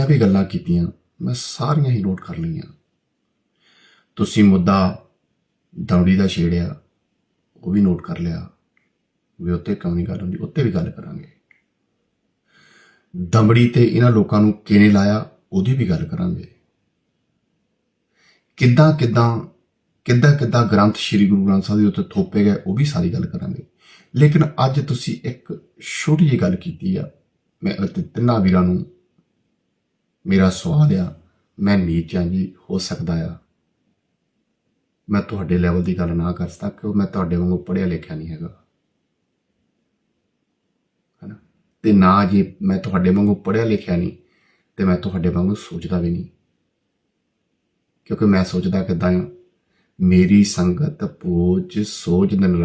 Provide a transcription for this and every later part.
ਜਿੰਨੀਆਂ ਵੀ ਗੱਲਾਂ ਕੀਤੀਆਂ, ਮੈਂ ਸਾਰੀਆਂ ਹੀ ਨੋਟ ਕਰ ਲਈਆਂ। ਤੁਸੀਂ ਮੁੱਦਾ ਦੌੜੀ ਦਾ ਛੇੜਿਆ, ਉਹ ਵੀ ਨੋਟ ਕਰ ਲਿਆ। ਵੀ ਉੱਤੇ ਕਿਉਂ ਨਹੀਂ ਗੱਲ ਹੁੰਦੀ? ਉੱਤੇ ਵੀ ਗੱਲ ਕਰਾਂਗੇ। ਦਮੜੀ ਤੇ ਇਹਨਾਂ ਲੋਕਾਂ ਨੂੰ ਕਿਵੇਂ ਲਾਇਆ? ਉਹਦੀ ਵੀ ਗੱਲ ਕਰਾਂਗੇ। ਕਿੱਦਾਂ ਕਿੱਦਾਂ ਕਿੱਦਾਂ ਕਿੱਦਾਂ ਗ੍ਰੰਥ ਸ੍ਰੀ ਗੁਰੂ ਗ੍ਰੰਥ ਸਾਹਿਬ ਦੇ ਉੱਤੇ ਥੋਪੇ ਗਏ, ਉਹ ਵੀ ਸਾਰੀ ਗੱਲ ਕਰਾਂਗੇ। ਲੇਕਿਨ ਅੱਜ ਤੁਸੀਂ ਇੱਕ ਛੋਟੀ ਜਿਹੀ ਗੱਲ ਕੀਤੀ ਆ। ਮੈਂ ਤਿੰਨਾਂ ਵੀਰਾਂ ਨੂੰ ਮੇਰਾ ਸਵਾਦ ਆ, ਮੈਂ ਨੀਚ ਹਾਂ ਜੀ, ਹੋ ਸਕਦਾ ਆ। ਮੈਂ ਤੁਹਾਡੇ ਲੈਵਲ ਦੀ ਗੱਲ ਨਾ ਕਰ ਸਕਦਾ, ਕਿਉਂ ਮੈਂ ਤੁਹਾਡੇ ਵਾਂਗੂ ਪੜ੍ਹਿਆ ਲਿਖਿਆ ਨਹੀਂ ਹੈਗਾ। ਹੈਨਾ? ਤੇ ਨਾ ਜੀ ਮੈਂ ਤੁਹਾਡੇ ਵਾਂਗੂ ਪੜ੍ਹਿਆ ਲਿਖਿਆ ਨਹੀਂ, ਤੇ ਮੈਂ ਤੁਹਾਡੇ ਵਾਂਗੂ ਸੋਚਦਾ ਵੀ ਨਹੀਂ। ਕਿਉਂਕਿ ਮੈਂ ਸੋਚਦਾ ਕਿੱਦਾਂ ਆ, ਮੇਰੀ ਸੰਗਤ ਪੂਜ ਸੋਚ ਦਿਨ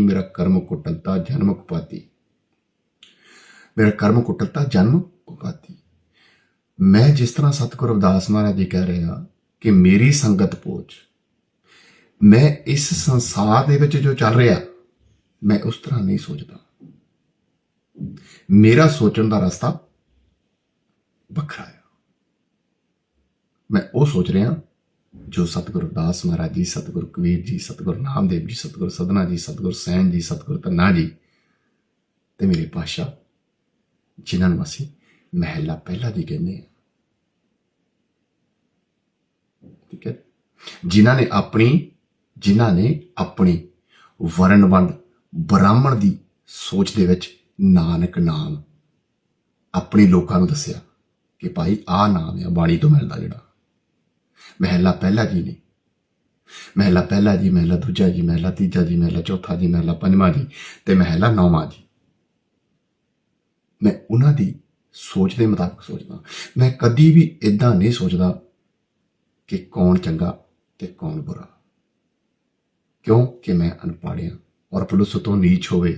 ਮੇਰਾ ਕਰਮ ਕੁਟਲਤਾ, ਜਨਮ ਕੁਪਾਤੀ। ਮੇਰਾ ਕਰਮ ਕੁਟਲਤਾ, ਜਨਮ ਕੁਪਾਤੀ। ਮੈਂ ਜਿਸ ਤਰ੍ਹਾਂ ਸਤਿਗੁਰ ਅਵਦਾਸ ਮਹਾਰਾਜ ਜੀ ਕਹਿ ਰਹੇ ਆ ਕਿ ਮੇਰੀ ਸੰਗਤ ਪਹੁੰਚ, ਮੈਂ ਇਸ ਸੰਸਾਰ ਦੇ ਵਿੱਚ ਜੋ ਚੱਲ ਰਿਹਾ, ਮੈਂ ਉਸ ਤਰ੍ਹਾਂ ਨਹੀਂ ਸੋਚਦਾ। ਮੇਰਾ ਸੋਚਣ ਦਾ ਰਸਤਾ ਵੱਖਰਾ ਹੈ ਮੈਂ ਉਹ ਸੋਚ ਰਿਹਾ ਜੋ ਸਤਿਗੁਰੂ ਦਾਸ ਮਹਾਰਾਜ ਜੀ, ਸਤਿਗੁਰੂ ਕਬੀਰ ਜੀ, ਸਤਿਗੁਰੂ ਨਾਮਦੇਵ ਜੀ, ਸਤਿਗੁਰੂ ਸਦਨਾ ਜੀ, ਸਤਿਗੁਰੂ ਸੈਨ ਜੀ, ਸਤਿਗੁਰੂ ਧੰਨਾ ਜੀ ਤੇ ਮੇਰੇ ਪਾਸ਼ਾ ਜਿਨ੍ਹਾਂ ਨੂੰ ਅਸੀਂ ਮਹਿਲਾ ਪਹਿਲਾ ਦੀ ਕਹਿੰਦੇ ਹਾਂ। ਠੀਕ ਹੈ। ਜਿਨ੍ਹਾਂ ਨੇ ਆਪਣੀ, ਜਿਨ੍ਹਾਂ ਨੇ ਆਪਣੀ ਵਰਨ ਵੰਡ ਬ੍ਰਾਹਮਣ ਦੀ ਸੋਚ ਦੇ ਵਿੱਚ ਨਾਨਕ ਨਾਮ ਆਪਣੇ ਲੋਕਾਂ ਨੂੰ ਦੱਸਿਆ ਕਿ ਭਾਈ ਆਹ ਨਾਮ ਹੈ ਬਾਣੀ ਤੋਂ ਮਿਲਦਾ ਜਿਹੜਾ। ਮਹਿਲਾ ਪਹਿਲਾ ਜੀ ਨੇ। ਮਹਿਲਾ ਪਹਿਲਾ ਜੀ, ਮਹਿਲਾ ਦੂਜਾ ਜੀ, ਮਹਿਲਾ ਤੀਜਾ ਜੀ, ਮਹਿਲਾ ਚੌਥਾ ਜੀ, ਮਹਿਲਾ ਪੰਜਵਾਂ ਜੀ ਤੇ ਮਹਿਲਾ ਨੌਵਾਂ ਜੀ। ਮੈਂ ਉਹਨਾਂ ਦੀ ਸੋਚ ਦੇ ਮੁਤਾਬਕ ਸੋਚਦਾ। ਮੈਂ ਕਦੀ ਵੀ ਇਦਾਂ ਨਹੀਂ ਸੋਚਦਾ ਕਿ ਕੌਣ ਚੰਗਾ ਤੇ ਕੌਣ ਬੁਰਾ। ਕਿਉਂ ਕਿ ਮੈਂ ਅਨਪੜ੍ਹ ਹਾਂ ਔਰ ਪੁਲਿਸ ਤੋਂ ਨੀਚ ਹੋਵੇ,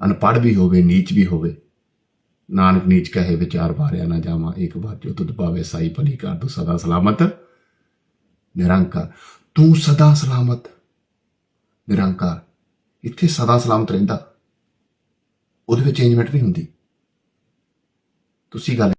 ਅਨਪੜ੍ਹ ਵੀ ਹੋਵੇ, ਨੀਚ ਵੀ ਹੋਵੇ, ਨਾਨਕ ਨੀਚ ਕਹੇ ਵਿਚਾਰ ਵਾਰਿਆ ਨਾ ਜਾਵਾਂ, ਇੱਕ ਵਾਰ ਜੋ ਤੁਧ ਪਾਵੇ ਸਾਈ ਭਲੀ ਕਰ ਤੂੰ ਸਦਾ ਸਲਾਮਤ, ਨਿਰੰਕਾਰ। ਤੂੰ ਸਦਾ ਸਲਾਮਤ, ਨਿਰੰਕਾਰ। ਇੱਥੇ ਸਦਾ ਸਲਾਮਤ ਰਹਿੰਦਾ, ਉਹਦੇ ਵਿੱਚ ਚੇਂਜਮੈਂਟ ਨਹੀਂ ਹੁੰਦੀ। ਤੁਸੀਂ ਗੱਲ